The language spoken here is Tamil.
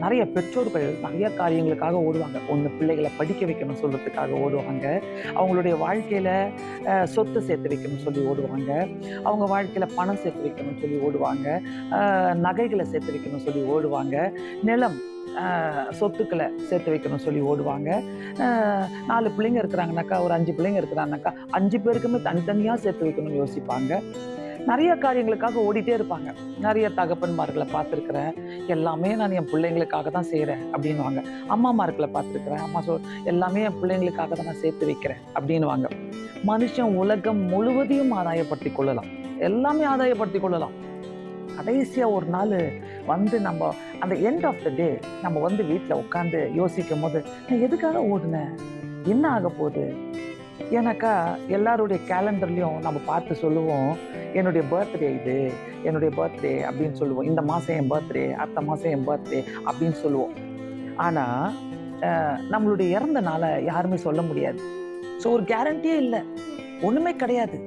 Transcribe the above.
நிறைய பெற்றோர்கள் நிறைய காரியங்களுக்காக ஓடுவாங்க. ஒன்று பிள்ளைகளை படிக்க வைக்கணும் சொல்கிறதுக்காக ஓடுவாங்க. அவங்களுடைய வாழ்க்கையில் சொத்து சேர்த்து வைக்கணும்னு சொல்லி ஓடுவாங்க. அவங்க வாழ்க்கையில் பணம் சேர்த்து வைக்கணும்னு சொல்லி ஓடுவாங்க. நகைகளை சேர்த்து வைக்கணும்னு சொல்லி ஓடுவாங்க. நிலம் சொத்துக்களை சேர்த்து வைக்கணும்னு சொல்லி ஓடுவாங்க. நாலு பிள்ளைங்க இருக்கிறாங்கனாக்கா ஒரு அஞ்சு பிள்ளைங்க இருக்கிறாங்கனாக்கா அஞ்சு பேருக்குமே தனித்தனியாக சேர்த்து வைக்கணும்னு யோசிப்பாங்க. நிறைய காரியங்களுக்காக ஓடிட்டே இருப்பாங்க. நிறைய தகப்பன்மார்களை பார்த்துருக்குறேன். எல்லாமே நான் என் பிள்ளைங்களுக்காக தான் செய்கிறேன் அப்படின்னுவாங்க. அம்மாமார்களை பார்த்துருக்குறேன். அம்மா சொல் எல்லாமே என் பிள்ளைங்களுக்காக தான் நான் சேர்த்து வைக்கிறேன் அப்படின்னுவாங்க. மனுஷன் உலகம் முழுவதையும் ஆதாயப்படுத்தி கொள்ளலாம். எல்லாமே ஆதாயப்படுத்தி கொள்ளலாம். கடைசியாக ஒரு நாள் வந்து நம்ம அந்த எண்ட் ஆஃப் த டே நம்ம வந்து வீட்டில் உட்காந்து யோசிக்கும் போது நான் எதுக்காக ஓடுனேன்? என்ன ஆக போகுது? ஏன்னாக்கா எல்லாருடைய கேலண்டர்லையும் நம்ம பார்த்து சொல்லுவோம் என்னுடைய பர்த்டே இது என்னுடைய பர்த்டே அப்படின்னு சொல்லுவோம். இந்த மாதம் என் பர்த்டே அடுத்த மாதம் என் பர்த்டே அப்படின்னு சொல்லுவோம். ஆனால் நம்மளுடைய இறந்த நாளை யாருமே சொல்ல முடியாது. ஸோ ஒரு கேரண்டியே இல்லை. ஒன்றுமே கிடையாது.